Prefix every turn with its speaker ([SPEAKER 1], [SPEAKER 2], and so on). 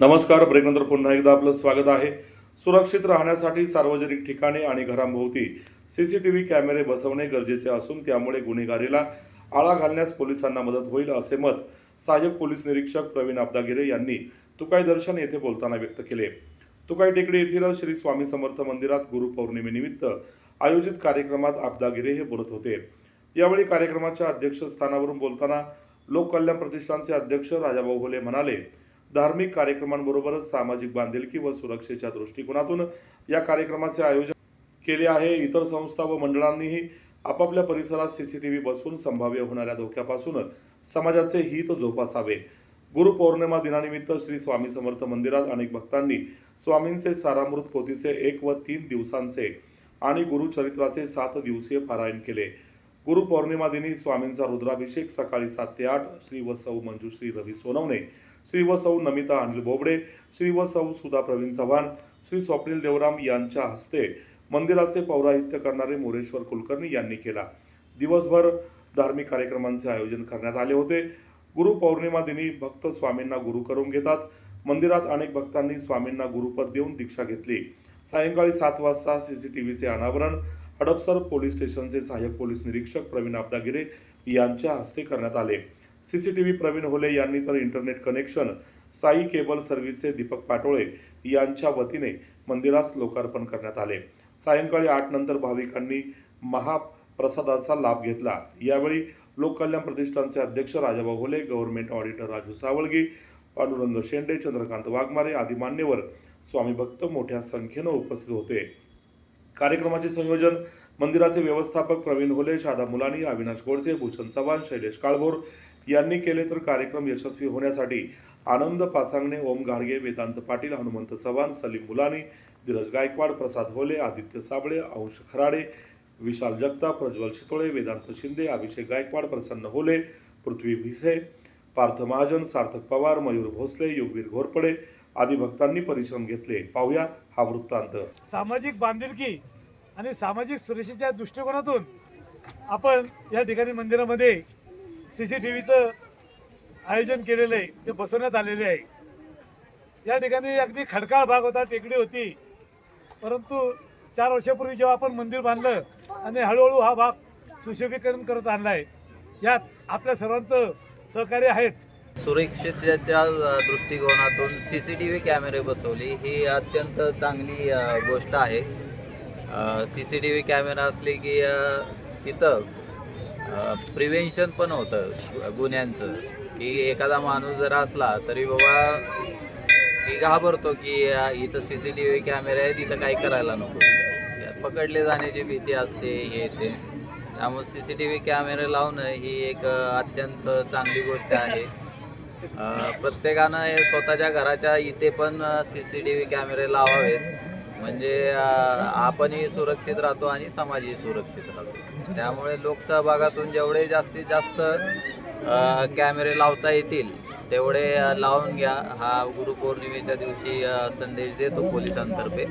[SPEAKER 1] नमस्कार ब्रेकनंतर पुन्हा एकदा आपलं स्वागत आहे. सुरक्षित राहण्यासाठी सार्वजनिक ठिकाणे आणि घरांभोवती व्ही कॅमेरे बसवणे गरजेचे असून त्यामुळे गुन्हेगारीला आळा घालण्यास पोलिसांना मदत होईल असे मत सहाय्यक पोलीस निरीक्षक प्रवीण आबदागिरे यांनी तुकाई दर्शन येथे बोलताना व्यक्त केले. तुकाई टेकडी येथील श्री स्वामी समर्थ मंदिरात गुरुपौर्णिमेनिमित्त आयोजित कार्यक्रमात आबदागिरे हे बोलत होते. यावेळी कार्यक्रमाच्या अध्यक्षस्थानावरून बोलताना लोककल्याण प्रतिष्ठानचे अध्यक्ष राजाभाऊ होले म्हणाले धार्मिक कार्यक्रमांबरोबरच सामाजिक बांधिलकी व सुरक्षेच्या दृष्टिकोनातून या कार्यक्रमाचे आयोजन केले आहे. इतर संस्था व मंडळांनीही आपापल्या परिसरात सीसीटीव्ही बसवून संभाव्य होणाऱ्या धोक्यापासून समाजाचे हित जोपासावे. गुरुपौर्णिमा दिनानिमित्त श्री स्वामी समर्थ मंदिरात अनेक भक्तांनी स्वामींचे सारामृत पोथीचे एक व तीन दिवसांचे आणि गुरुचरित्राचे सात दिवसीय पारायण केले. गुरुपौर्णिमा दिनी स्वामींचा रुद्राभिषेक सकाळी सात ते आठ. श्री व सौ मंजुश्री रवी सोनवणे. श्री व सौ नमिता अनिल बोबडे श्री व सौ सुधा प्रवीण चव्हाण श्री स्वप्नील देवराम यांच्या हस्ते मंदिराचे पौराहित्य करणारे मोरेश्वर कुलकर्णी यांनी केला. दिवसभर धार्मिक कार्यक्रमांचे आयोजन करण्यात आले होते. गुरुपौर्णिमा दिनी भक्त स्वामींना गुरु करून घेतात. मंदिरात अनेक भक्तांनी स्वामींना गुरुपद देऊन दीक्षा घेतली. सायंकाळी सात वाजता सी सी टी व्हीचे अनावरण. हडपसर पोलीस स्टेशनचे सहाय्यक पोलीस निरीक्षक प्रवीण आबदागिरे यांच्या हस्ते करण्यात आले. C C T V Praveen Hole यांनी तर इंटरनेट कनेक्शन साई केबल सर्व्हिसचे दीपक पाटोळे यांच्या वतीने मंदिरास लोकार्पण करण्यात आले. सायंकाळी आठ नंतर भाविकांनी महाप्रसादाचा लाभ घेतला. यावेळी लोककल्याण प्रतिष्ठानचे अध्यक्ष राजाभाऊ होले गव्हर्नमेंट ऑडिटर राजू सावळगी पांडुरंग शेंडे चंद्रकांत वाघमारे आदी मान्यवर स्वामी भक्त मोठ्या संख्येनं उपस्थित होते. कार्यक्रमाचे संयोजन मंदिराचे व्यवस्थापक प्रवीण होले शादा मुलानी अविनाश गोडसे भूषण चव्हाण शैलेश काळभोर यांनी केले तर कार्यक्रम यशस्वी होण्यासाठी आनंद पाचांगणे ओम गाडगे वेदांत पाटील हनुमंत चव्हाण सलीम मुलानी धीरज गायकवाड प्रसाद होले आदित्य साबळे अंश खराडे विशाल जगताप प्रज्वल शितोळे वेदांत शिंदे अभिषेक गायकवाड प्रसन्न होले पृथ्वी भिसे पार्थ महाजन सार्थक पवार मयूर भोसले योगवीर घोरपडे आदी भक्तांनी परिश्रम घेतले. पाहूया हा वृत्तांत.
[SPEAKER 2] सामाजिक बांधिलकी आणि सामाजिक सुरक्षेच्या दृष्टिकोनातून आपण या ठिकाणी मंदिरामध्ये सी सी टी व्हीचं आयोजन केलेलं आहे ते बसवण्यात आलेले आहे. या ठिकाणी अगदी खडकाळ भाग होता टेकडी होती. परंतु चार वर्षापूर्वी जेव्हा आपण मंदिर बांधलं आणि हळूहळू हा भाग सुशोभीकरण करत आणला आहे यात आपल्या सर्वांचं सहकार्य आहेच.
[SPEAKER 3] सुरक्षिततेच्या दृष्टिकोनातून सी सी टी व्ही कॅमेरे बसवली ही अत्यंत चांगली गोष्ट आहे. C C T V camera असले की तिथं प्रिव्हेन्शन पण होतं गुन्ह्यांचं. की एखादा माणूस जर असला तरी बाबा की घाबरतो की इथं सी सी टी व्ही कॅमेरे आहे तिथं काही करायला नको. पकडले जाण्याची भीती असते हे ते. त्यामुळे सी सी टी व्ही कॅमेरे लावणं ही एक अत्यंत चांगली गोष्ट आहे. प्रत्येकानं स्वतःच्या घराच्या इथे पण सी सी टी व्ही कॅमेरे लावावेत. म्हणजे आपणही सुरक्षित राहतो आणि समाजही सुरक्षित राहतो. त्यामुळे लोकसहभागातून जेवढे जास्तीत जास्त कॅमेरे लावता येतील तेवढे लावून घ्या. हा गुरुपौर्णिमेच्या दिवशी संदेश देतो पोलिसांतर्फे.